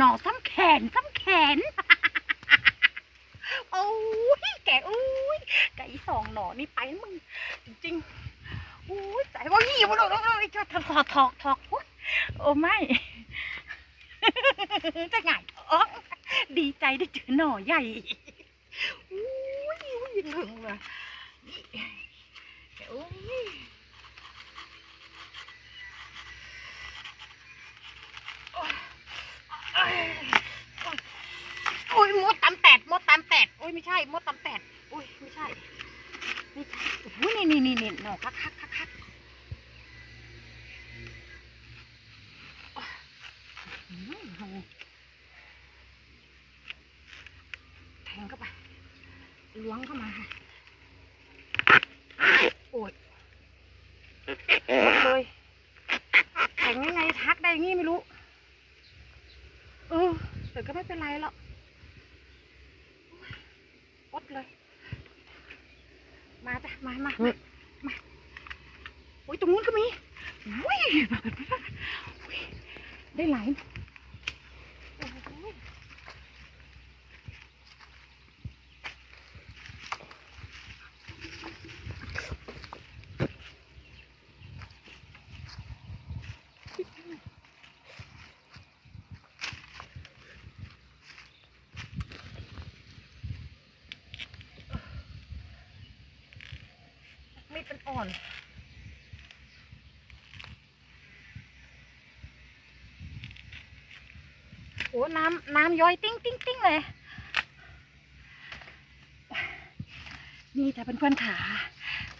หน่อซ้ำแขนซ้ำแขน โอ้ยแกอุ้ยแกอีสองหน่อนี่ไปมึง จริงๆโอ้ยใจว่าหีบเลยเลยจะถอกถอกถอกโอ๊ยโอ้ไม่จะไงอ๋อดีใจได้เจอหน่อใหญ่อุ้ยอุ้ยเหลืองเลยโอ้ยโอ้ยโอ้ยมดตำแตดมดตำแตดโอ้ยไม่ใช่มดตำแตดโอ้ยไม่ใช่ไม่ใช่โอ้ยนี่นี่นี่นี่หนอคักคักคักคักแทงเข้าไปล้วงเข้ามาค่ะโอ้ยหมดเลยแทงยังไงทักได้ย่างงี้ไม่รู้เออแต่ก็ไม่เป็นไรหรอก อดเลย มาจ้ะ มามามามาโอ้ยตรงนู้นก็มีอุ้ยอุ๊ยได้หลายโอ้ย ไม่เป็นอ่อน โอ้น้ำน้ำย้อยติ้งติ้งติ้งเลย นี่จ้ะเพื่อนๆขา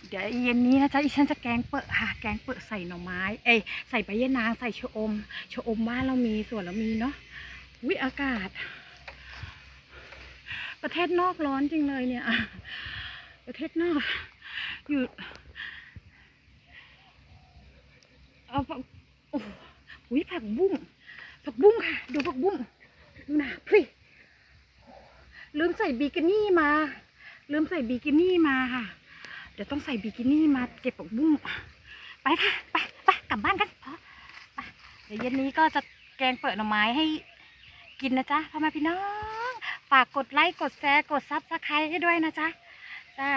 เดี๋ยวเย็นนี้นะจ๊ะอีฉันจะแกงเปิดค่ะ แกงเปิดใส่หน่อไม้ เอ้ยใส่ใบยะนางใส่ชะอมชะอมบ้านเรามีส่วนเรามีเนาะวิอากาศ ประเทศนอกร้อนจริงเลยเนี่ย ประเทศนอก อยู่เอาผักโอ้โหอุ๊ยผักบุ้งผักบุ้งค่ะ ดูผักบุ้งดูนะพี่ลืมใส่บิกินี่มา ลืมใส่บิกินี่มาค่ะ เดี๋ยวต้องใส่บิกินี่มาเก็บผักบุ้งไปค่ะไปไปกลับบ้านกันไปเดี๋ยวเย็นนี้ก็จะแกงเปิดหน่อไม้ให้กินนะจ๊ะพ่อแม่พี่น้อง ฝากกดไลค์กดแชร์กดซับสไครต์ให้ด้วยนะจ๊ะจ้า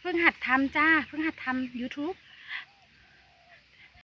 เพิ่งหัดทำจ้า เพิ่งหัดทำ YouTube